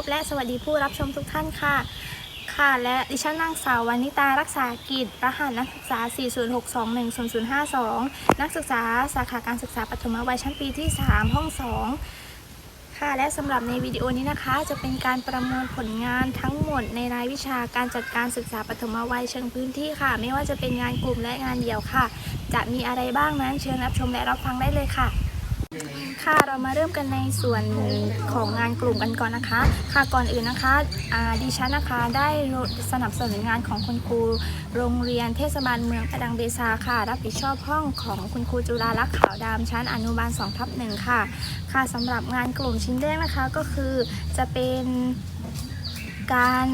พและสวัสดีผู้รับชมทุกท่านค่ะ ค่ะ และดิฉันนางสาววานิตารักษากิจ รหัสนักศึกษา 406210052 นักศึกษาสาขาการศึกษาปฐมวัยชั้นปีที่ 3 ห้อง 2 ค่ะ และสำหรับในวิดีโอนี้นะคะ จะเป็นการประมวลผลงานทั้งหมดในรายวิชาการจัดการศึกษาปฐมวัยเชิงพื้นที่ค่ะ ไม่ว่าจะเป็นงานกลุ่มและงานเดี่ยวค่ะ จะมีอะไรบ้างนั้นเชิญรับชมและรับฟังได้เลยค่ะ ค่ะเรามาเริ่มกันในส่วนของงานกลุ่มกันก่อนนะคะ ค่ะก่อนอื่นนะคะดิฉันนะคะได้สนับสนุนงานของคุณครูโรงเรียนเทศบาลเมืองประดังเบซาค่ะ รับผิดชอบห้องของคุณครูจุฬาลักษณ์ขาวดำชั้นอนุบาล2ทับหนึ่งค่ะ ค่ะสำหรับงานกลุ่มชิ้นแรกนะคะก็คือจะเป็นการ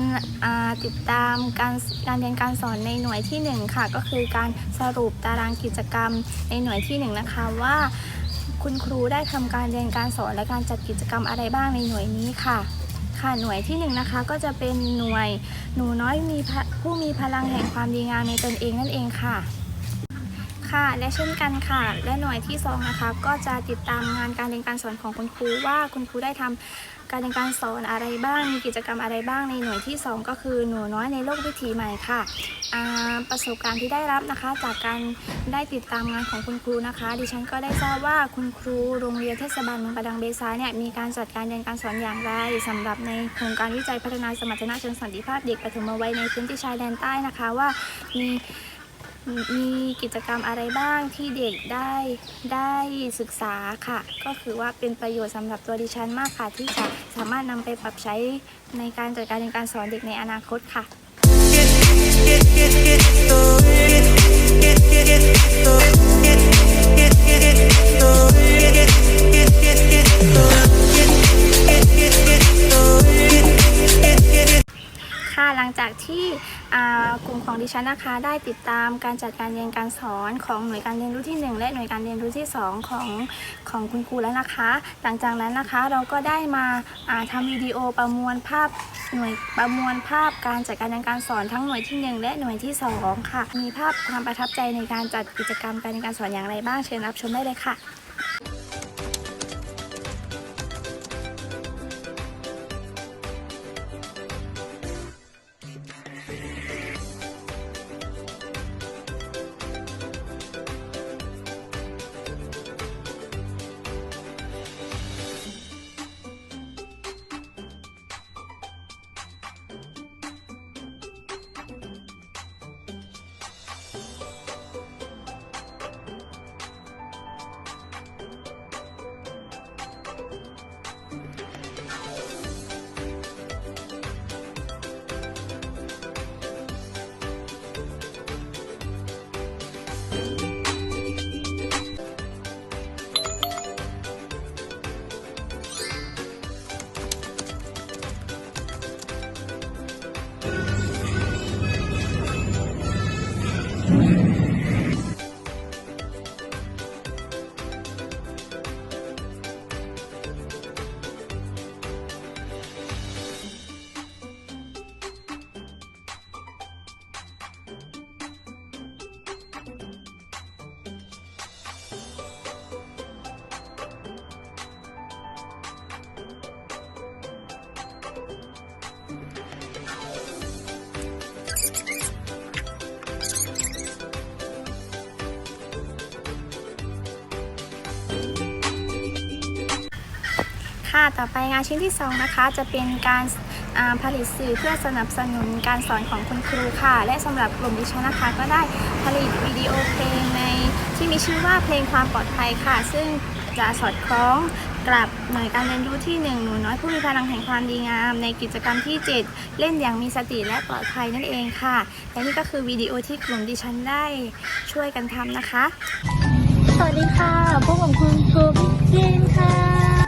ติดตามการการเรียนการสอนในหน่วยที่หนึ่งค่ะ ก็คือการสรุปตารางกิจกรรมในหน่วยที่หนึ่งนะคะว่า คุณครูได้ทำการเรียนการสอนและการจัดกิจกรรมอะไรบ้างในหน่วยนี้ค่ะ ค่ะหน่วยที่หนึ่งนะคะก็จะเป็นหน่วยหนูน้อยมีผู้มีพลังแห่งความดีงามในตนเองนั่นเองค่ะ ค่ะ และเช่นกันค่ะ และหน่วยที่สองนะคะก็จะติดตามงานการเรียนการสอนของคุณครูว่าคุณครูได้ทำการเรียนการสอนอะไรบ้างมีกิจกรรมอะไรบ้างในหน่วยที่สองก็คือหนูน้อยในโลกวิถีใหม่ค่ะประสบการณ์ที่ได้รับนะคะ จากการได้ติดตามงานของคุณครูนะคะ ดิฉันก็ได้ทราบว่าคุณครูโรงเรียนเทศบาลเมืองประดังเบซาเนี่ยมีการจัดการเรียนการสอนอย่างไรสำหรับในโครงการวิจัยพัฒนาสมรรถนะเชิงสันติภาพเด็กปฐมวัยในพื้นที่ชายแดนใต้นะคะว่ามี มีกิจกรรมอะไรบ้างที่เด็กได้ได้ศึกษาค่ะ ก็คือว่าเป็นประโยชน์สำหรับตัวดิฉันมากค่ะ ที่จะสามารถนำไปปรับใช้ในการจัดการเรียนการสอนเด็กในอนาคตค่ะค่ะ ฉันนะคะได้ติดตามการจัดการเรียนการสอนของหน่วยการเรียนรู้ที่ 1 และหน่วยการเรียนรู้ที่ 2 ของของคุณครูแล้วนะคะ หลังจากนั้นนะคะเราก็ได้มาาทำวิดีโอประมวลภาพหน่วยประมวลภาพการจัดการเรียนการสอนทั้งหน่วยที่ 1 และหน่วยที่ 2 ค่ะ มีภาพความประทับใจในการจัดกิจกรรมการเรียนการสอนอย่างไรบ้างเชิญรับชมได้เลยค่ะ ค่ะต่อไปงานชิ้นที่ 2 นะคะ จะเป็นการาผลิตสื่อเพื่อสนับสนุนการสอนของคุณครูค่ะ และสำหรับกลุ่มดิฉันนะคะก็ได้ผลิตวิดีโอเพลงในที่มีชื่อว่าเพลงความปลอดภัยค่ะ ซึ่งจะสอดคล้องกับหน่วยการเรียนรู้ที่ 1 หนูน้อยผู้มีพลังแห่งความดีงาม ในกิจกรรมที่ 7 เล่นอย่างมีสติและปลอดภัยนั่นเองค่ะ และนี่ก็คือวิดีโอที่กลุ่มดิฉันได้ช่วยกันทำนะคะ สวัสดีค่ะพวกผมคุณครูพี่เจนค่ะ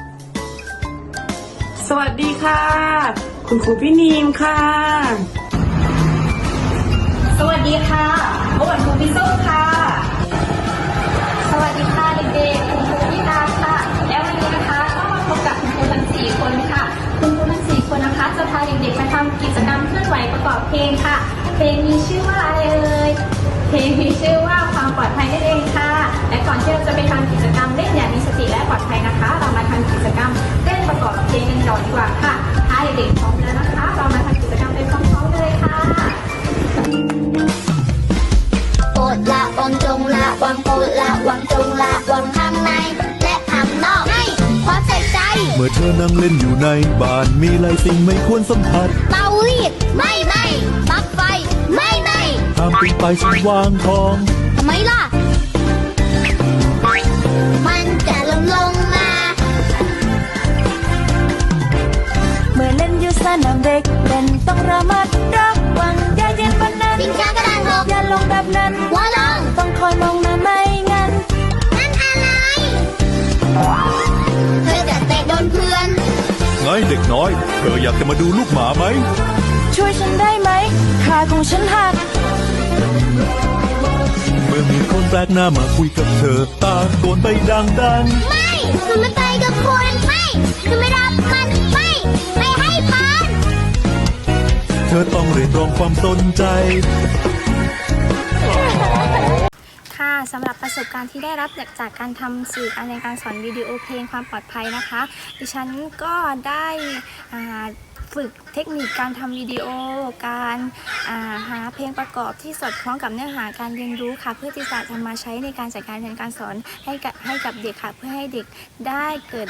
วัสดีค่ะ คุณครูพี่นีมค่ะ สวัสดีค่ะพบกับครูพี่ส้มค่ะ สวัสดีค่ะเด็กๆ คุณครูพี่ตาค่ะ แล้ววันนี้นะคะก็มาพบกับคุณครูทั้งสี่คนค่ะ คุณครูทั้งสี่คนนะคะ จะพาเด็กๆมาทำกิจกรรมเคลื่อนไหวประกอบเพลงค่ะ เพลงมีชื่อว่าอะไรเอ่ย เพลงมีชื่อว่าความปลอดภัยนั่นเองค่ะ และก่อนที่เราจะไปทำกิจกรรมเล่นอย่างมีสติและปลอดภัยนะคะ เรามาทำกิจกรรมเล่นประกอบ เพลงกันก่อนดีกว่าค่ะถ้าเเด็กๆพร้อมแล้วนะคะ เรามาทำกิจกรรมไปพร้อมๆกันเลยค่ะโปรดละวังจงละวังโปรดละวังจงละวังข้างใน และข้างนอกให้ความใส่ใจ เมื่อเธอนั่งเล่นอยู่ในบ้านมีหลายสิ่งไม่ควรสัมผัสเตารีดไม่ไม่ปลั๊กไฟ ไม่ไม่ห้ามปีนไปฉันวางของทำไมล่ะ ระมัดระวังอย่าเย็นบนนั้นสิงช้ากระดานหกอย่าลงแบบนั้นหัวลงต้องคอยมองนะไม่งั้นนั่นอะไร เธอจะเตะโดนเพื่อน ไงเด็กน้อย เธออยากจะมาดูลูกหมาไหม ช่วยฉันได้ไหมขาของฉันหัก เมื่อมีคนแปลกหน้ามาคุยกับเธอ ตาโกนไปดังไม่คือไม่ไปกับคุณไม่คือไม่รับมันไม่ ธอต้องเรียกร้องความสนใจ ค่ะสำหรับประสบการณ์ที่ได้รับจากการทำสื่อการเรียนการสอนวิดีโอเพลงความปลอดภัยนะคะ ดิฉันก็ได้ฝึกเทคนิคการทำวิดีโอ การาหาเพลงประกอบที่สอดคล้องกับเนื้อหาการเรียนรู้ค่ะ เพื่อที่จะนำมาใช้ในการจัดการเรียนการสอนให้กับให้กับเด็กค่ะ เพื่อให้เด็กได้เกิด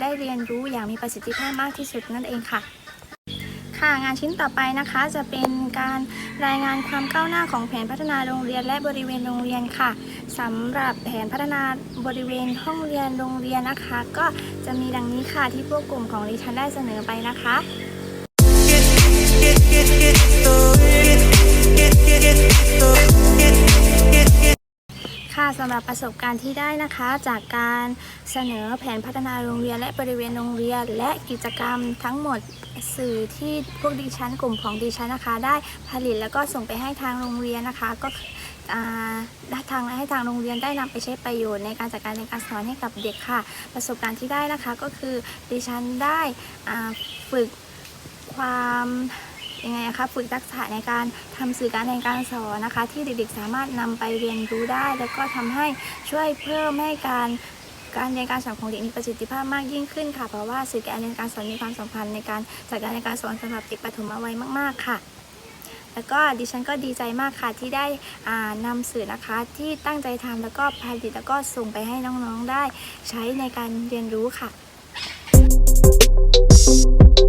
ได้เรียนรู้อย่างมีประสิทธิภาพมากที่สุดนั่นเองค่ะ ค่ะงานชิ้นต่อไปนะคะจะเป็นการรายงานความก้าวหน้าของแผนพัฒนาโรงเรียนและบริเวณโรงเรียนค่ะสำหรับแผนพัฒนาบริเวณห้องเรียนโรงเรียนนะคะ ก็จะมีดังนี้ค่ะที่พวกกลุ่มของดิฉันได้เสนอไปนะคะค่ะ สำหรับประสบการณ์ที่ได้นะคะ จากการเสนอแผนพัฒนาโรงเรียนและบริเวณโรงเรียน และกิจกรรมทั้งหมดสื่อที่พวกดิฉันกลุ่มของดิฉันนะคะ ได้ผลิตแล้วก็ส่งไปให้ทางโรงเรียนนะคะ ก็ได้ทางให้ทางโรงเรียนได้นำไปใช้ประโยชน์ในการจัดการเรียนการสอนให้กับเด็กค่ะ ประสบการณ์ที่ได้นะคะก็คือดิฉันได้ฝึกความ ยังไงอะคะฝึกทักษะในการทำสื่อการเรียนการสอนนะคะ ที่เด็กๆสามารถนำไปเรียนรู้ได้ แล้วก็ทำให้ช่วยเพิ่มให้การการเรียนการสอนของเด็กมีประสิทธิภาพมากยิ่งขึ้นค่ะ เพราะว่าสื่อการเรียนการสอนมีความสำคัญในการจัดการเรียนการสอนสำหรับเด็กปฐมวัยมาก ๆ ค่ะ แล้วก็ดิฉันก็ดีใจมากค่ะที่ได้อ่านำสื่อนะคะที่ตั้งใจทำแล้วก็ผลิตแล้วก็ส่งไปให้น้องๆได้ใช้ในการเรียนรู้ค่ะค่ะ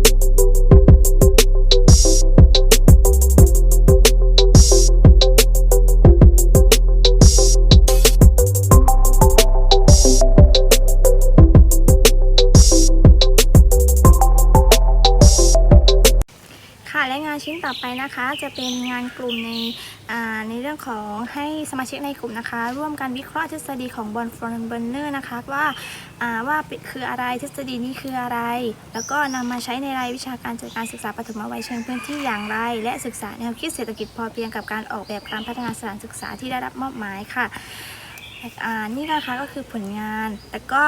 นชิ้นะคะ จะเป็นงานกลุ่มในในเรื่องของให้สมาชิกในกลุ่มนะคะ ร่วมกันวิเคราะห์ทฤษฎีของบอลฟรอนเบอร์เนอร์นะคะว่าว่าเป็นคืออะไรทฤษฎีนี้คืออะไร แล้วก็นำมาใช้ในรายวิชาการจัดการศึกษาปฐมวัยเชิงพื้นที่อย่างไร และศึกษาแนวคิดเศรษฐกิจพอเพียงกับการออกแบบการพัฒนาสถานศึกษาที่ได้รับมอบหมายค่ะ นี่นะคะก็คือผลงาน และก็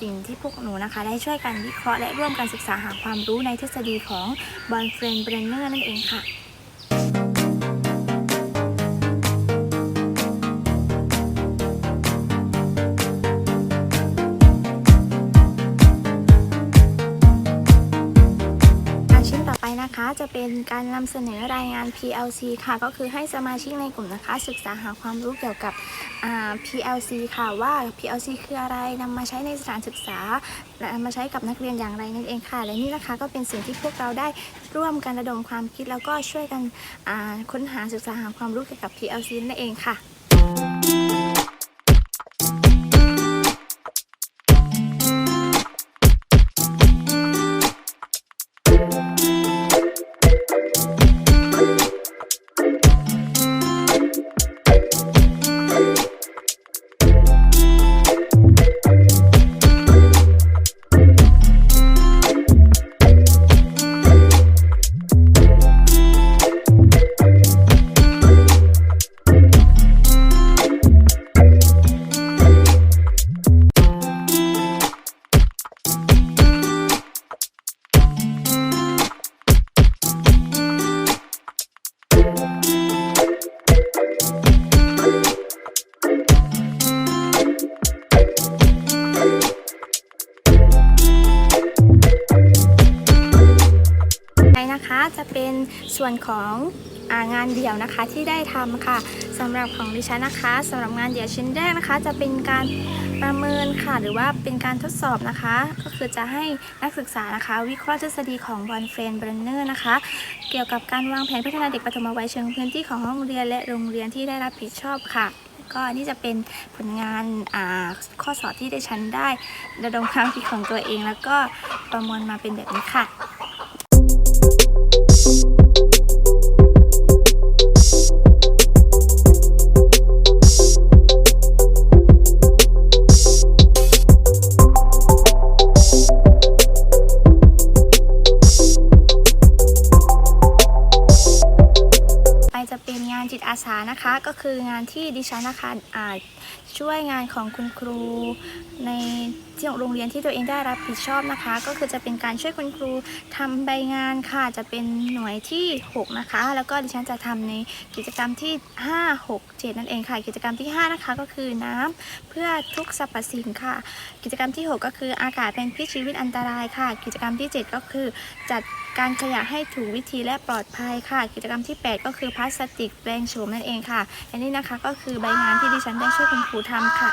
สิ่งที่พวกหนูนะคะ ได้ช่วยกันวิเคราะห์และร่วมกันศึกษาหาความรู้ในทฤษฎีของบอลเฟรนเบรนเนอร์นั่นเองค่ะ เป็นการนำเสนอรายงาน PLC ค่ะ ก็คือให้สมาชิกในกลุ่มนะคะ ศึกษาหาความรู้เกี่ยวกับ PLC ค่ะว่า PLC คืออะไรนำมาใช้ในสถานศึกษาและมาใช้กับนักเรียนอย่างไรนั่นเองค่ะ และนี่นะคะก็เป็นสิ่งที่พวกเราได้ร่วมกันระดมความคิด แล้วก็ช่วยกันค้นหาศึกษาหาความรู้เกี่ยวกับ PLC นั่นเองค่ะ จะเป็นส่วนของงานเดี่ยวนะคะที่ได้ทำค่ะสำหรับของดิฉันนะคะสำหรับงานเดี่ยวชิ้นแรกนะคะ จะเป็นการประเมินค่ะ หรือว่าเป็นการทดสอบนะคะ ก็คือจะให้นักศึกษานะคะ วิเคราะห์ทฤษฎีของบอลเฟรนเบรนเนอร์นะคะ เกี่ยวกับการวางแผนพัฒนาเด็กปฐมวัยเชิงพื้นที่ของห้องเรียนและโรงเรียนที่ได้รับผิดชอบค่ะก็นี่จะเป็นผลงานาข้อสอบที่ไดิฉันได้ ระดมความคิดของตัวเอง แล้วก็ประมวลมาเป็นแบบนี้ค่ะ จะเป็นงานจิตอาสานะคะก็คืองานที่ดิฉันนะคะอ่า ช่วยงานของคุณครู ในที่โรงเรียนที่ตัวเองได้รับผิดชอบนะคะ ก็คือจะเป็นการช่วยคุณครูทำใบงานค่ะ จะเป็นหน่วยที่ 6 นะคะ แล้วก็ดิฉันจะทำในกิจกรรมที่ 5 6 7 นั่นเองค่ะ กิจกรรมที่ 5 นะคะ ก็คือน้ำเพื่อทุกสรรพสิ่งค่ะ กิจกรรมที่ 6 ก็คืออากาศเป็นพิษชีวิตอันตรายค่ะ กิจกรรมที่ 7 ก็คือจัดการขยะให้ถูกวิธีและปลอดภัยค่ะ กิจกรรมที่ 8 ก็คือพลาสติกแปลงโฉมนั่นเองค่ะ อันนี้นะคะก็คือใบงานที่ดิฉันได้ช่วยคุณครูทำค่ะ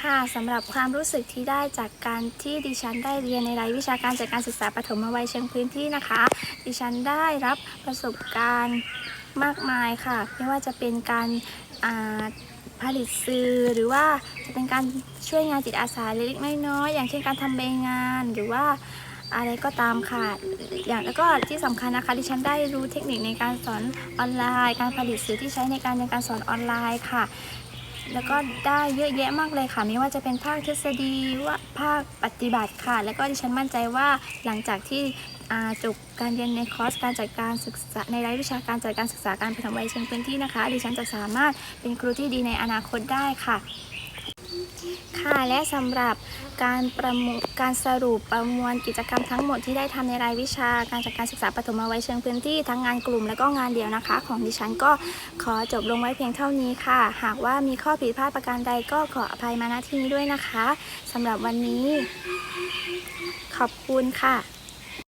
ค่ะสำหรับความรู้สึกที่ได้จากการที่ดิฉันได้เรียนในรายวิชาการจัดการศึกษาปฐมวัยเชิงพื้นที่นะคะ ดิฉันได้รับประสบการณ์มากมายค่ะ ไม่ว่าจะเป็นการ ผลิตสื่อหรือว่าจะเป็นการช่วยงานจิตอาสาเล็กๆน้อยๆอย่างเช่นการทำใบงานหรือว่าอะไรก็ตามค่ะ อย่างแล้วก็ที่สำคัญนะคะดิฉันได้รู้เทคนิคในการสอนออนไลน์ การผลิตสื่อที่ใช้ในการเรียนการสอนออนไลน์ค่ะ แล้วก็ได้เยอะแยะมากเลยค่ะ ไม่ว่าจะเป็นภาคทฤษฎีว่าภาคปฏิบัติค่ะ แล้วก็ดิฉันมั่นใจว่าหลังจากที่ จบการเรียนในคอร์สการจัดการศึกษาในรายวิชาการจัดการศึกษาการปฐมวัยเชิงพื้นที่นะคะ ดิฉันจะสามารถเป็นครูที่ดีในอนาคตได้ค่ะ ค่ะและสำหรับการประมวลการสรุปประมวลกิจกรรมทั้งหมดที่ได้ทำในรายวิชาการจัดการศึกษาปฐมวัยเชิงพื้นที่ทั้งงานกลุ่มและก็งานเดี่ยวนะคะ ของดิฉันก็ขอจบลงไว้เพียงเท่านี้ค่ะ หากว่ามีข้อผิดพลาดประการใดก็ขออภัยมาณที่นี้ด้วยนะคะสำหรับวันนี้ ขอบคุณค่ะ